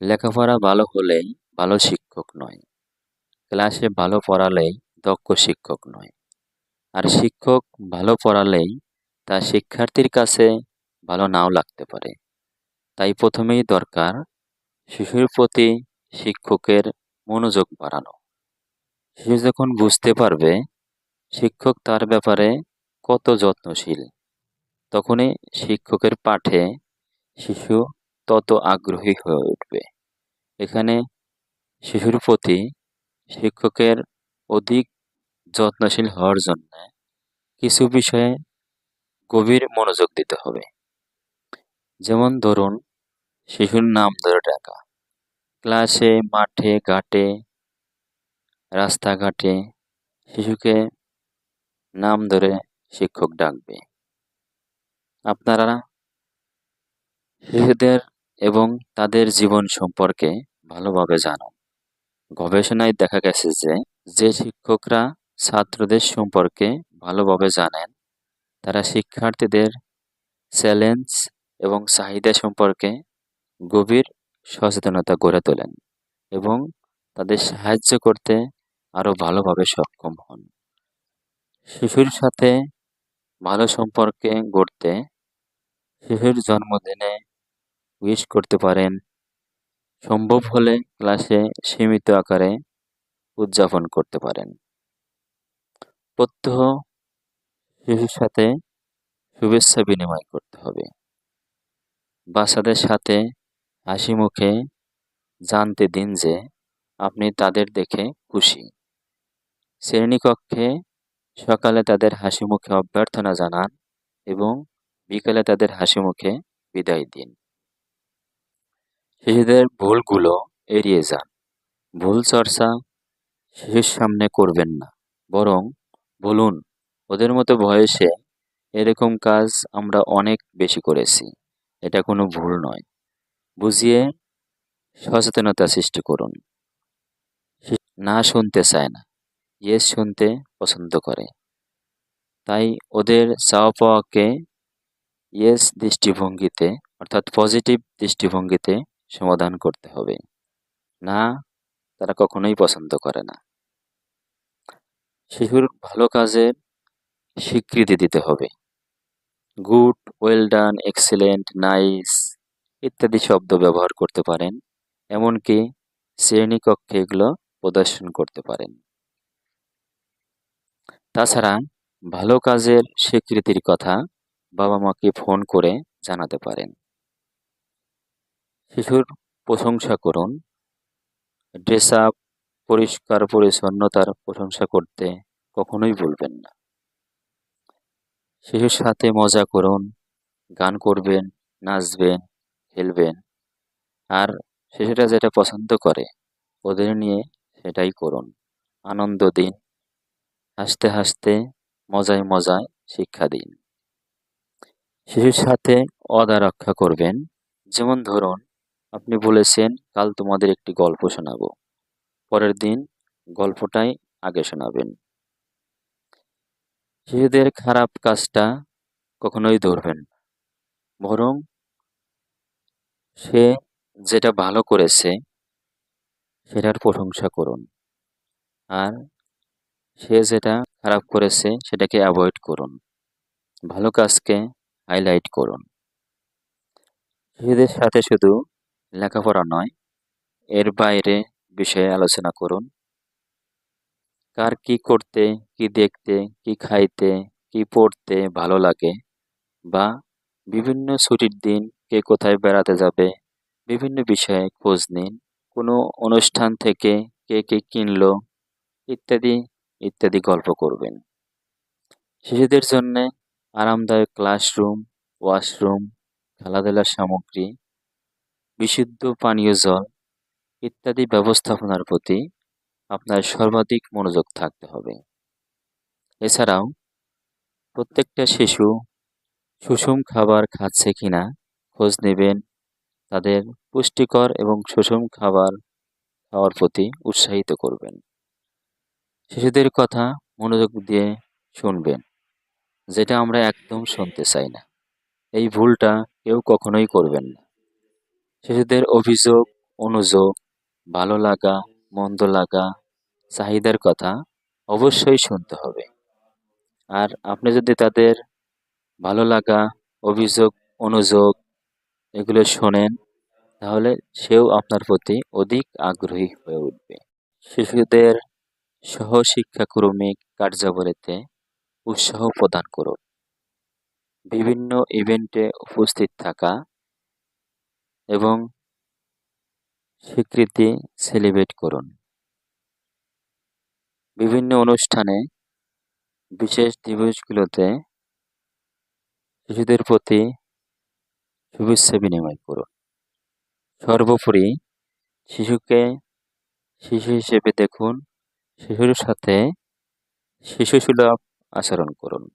লেখাপড়া ভালো হলেই ভালো শিক্ষক নয়। ক্লাসে ভালো পড়ালেই দক্ষ শিক্ষক নয়। আর শিক্ষক ভালো পড়ালেই তা শিক্ষার্থীর কাছে ভালো নাও লাগতে পারে। তাই প্রথমেই দরকার শিশুর প্রতি শিক্ষকের মনোযোগ বাড়ানো। শিশু যখন বুঝতে পারবে শিক্ষক তার ব্যাপারে কত যত্নশীল, তখনই শিক্ষকের পাঠে শিশু তত আগ্রহী হয়ে উঠবে। এখানে শিশুর প্রতি শিক্ষকের অধিক যত্নশীল হওয়ার জন্য কিছু বিষয়ে গভীর মনোযোগ দিতে হবে। যেমন ধরুন, শিশুর নাম ধরে ডাকা। ক্লাসে, মাঠে, ঘাটে, রাস্তাঘাটে শিশুকে নাম ধরে শিক্ষক ডাকবে। আপনারা শিশুদের এবং তাদের জীবন সম্পর্কে ভালোভাবে জানুন গবেষণায় দেখা গেছে যে যে শিক্ষকরা ছাত্রদের সম্পর্কে ভালোভাবে জানেন, তারা শিক্ষার্থীদের চ্যালেঞ্জ এবং চাহিদা সম্পর্কে গভীর সচেতনতা গড়ে তোলেন এবং তাদের সাহায্য করতে আরও ভালোভাবে সক্ষম হন। শিশুর সাথে ভালো সম্পর্কে গড়তে শিশুর জন্মদিনে উইশ করতে পারেন। সম্ভব হলে ক্লাসে সীমিত আকারে উদযাপন করতে পারেন। প্রত্যহ শিশুর সাথে শুভেচ্ছা বিনিময় করতে হবে। বাচ্চাদের সাথে হাসি মুখে জানতে দিন যে আপনি তাদের দেখে খুশি। শ্রেণীকক্ষে সকালে তাদের হাসি মুখে অভ্যর্থনা জানান এবং বিকালে তাদের হাসি মুখে বিদায় দিন। শিশুদের ভুলগুলো এড়িয়ে যান। ভুল চর্চা শিশুর সামনে করবেন না। বরং বলুন, ওদের মতো বয়সে এরকম কাজ আমরা অনেক বেশি করেছি। এটা কোনো ভুল নয়। বুঝিয়ে সচেতনতা সৃষ্টি করুন। না শুনতে চায় না। ইয়েস শুনতে পছন্দ করে। তাই ওদের চাওয়া পাওয়াকে ইয়েস দৃষ্টিভঙ্গিতে, অর্থাৎ পজিটিভ দৃষ্টিভঙ্গিতে সমাধান করতে হবে। না, তারা কখনোই পছন্দ করে না। শিশুর ভালো কাজের স্বীকৃতি দিতে হবে। Good well done excellent nice ইত্যাদি শব্দ ব্যবহার করতে পারেন, এমনকি শ্রেণীকক্ষে এগুলো প্রদর্শন করতে পারেন। তাছাড়া ভালো কাজের স্বীকৃতির কথা বাবা মাকে ফোন করে জানাতে পারেন। শিশুর প্রশংসা করুন। ড্রেস আপ পরিষ্কার, পরিচ্ছন্নতার প্রশংসা করতে কখনোই বলবেন না। শিশুর সাথে মজা করুন, গান করবেন, নাচবেন, খেলবেন। আর শিশুরা যেটা পছন্দ করে, ওদের নিয়ে সেটাই করুন। আনন্দ দিন, হাসতে হাসতে মজায় মজায় শিক্ষা দিন। শিশুর সাথে অদা রক্ষা করবেন। যেমন ধরুন আপনি বলেছেন, কাল তোমাদের একটি গল্প শোনাবো। পরের দিন গল্পটাই আগে শোনাবেন। শিশুদের খারাপ কাজটা কখনোই ধরবেন বরং সে যেটা ভালো করেছে, সেটার প্রশংসা করুন। আর সে যেটা খারাপ করেছে, সেটাকে অ্যাভয়েড করুন। ভালো কাজকে হাইলাইট করুন। শিশুদের সাথে শুধু লেখাপড়া নয়, এর বাইরে বিষয়ে আলোচনা করুন। কার কি করতে, কি দেখতে, কি খাইতে, কি পড়তে ভালো লাগে বা বিভিন্ন ছুটির দিন কে কোথায় বেড়াতে যাবে, বিভিন্ন বিষয়ে খোঁজ নিন। কোনো অনুষ্ঠান থেকে কে কে কিনলো, ইত্যাদি ইত্যাদি গল্প করবেন। শিশুদের জন্যে আরামদায়ক ক্লাসরুম ওয়াশরুম খেলাধুলার সামগ্রী বিশুদ্ধ পানীয় জল ইত্যাদি ব্যবস্থাপনার প্রতি আপনার সর্বাধিক মনোযোগ থাকতে হবে। এছাড়াও, প্রত্যেকটা শিশু সুষম খাবার খাচ্ছে কিনা খোঁজ নেবেন। তাদের পুষ্টিকর এবং সুষম খাবার খাওয়ার প্রতি উৎসাহিত করবেন। শিশুদের কথা মনোযোগ দিয়ে শুনবেন, যেটা আমরা একদম শুনতে চাই না। এই ভুলটা কেউ কখনোই করবেন না। শিশুদের অভিযোগ অনুযোগ, ভালো লাগা, মন্দ লাগা, চাহিদার কথা অবশ্যই শুনতে হবে। আর আপনি যদি তাদের ভালো লাগা, অভিযোগ, অনুযোগ এগুলো শোনেন, তাহলে সেও আপনার প্রতি অধিক আগ্রহী হয়ে উঠবে। শিশুদের সহ সহশিক্ষাক্রমিক কার্যাবলীতে উৎসাহ প্রদান করুন। বিভিন্ন ইভেন্টে উপস্থিত থাকা এবং স্বীকৃতি সেলিব্রেট করুন। বিভিন্ন অনুষ্ঠানে, বিশেষ দিবসগুলোতে শিশুদের প্রতি শুভেচ্ছা বিনিময় করুন। সর্বোপরি শিশুকে শিশু হিসেবে দেখুন, শিশুর সাথে শিশুসুলভ আচরণ করুন।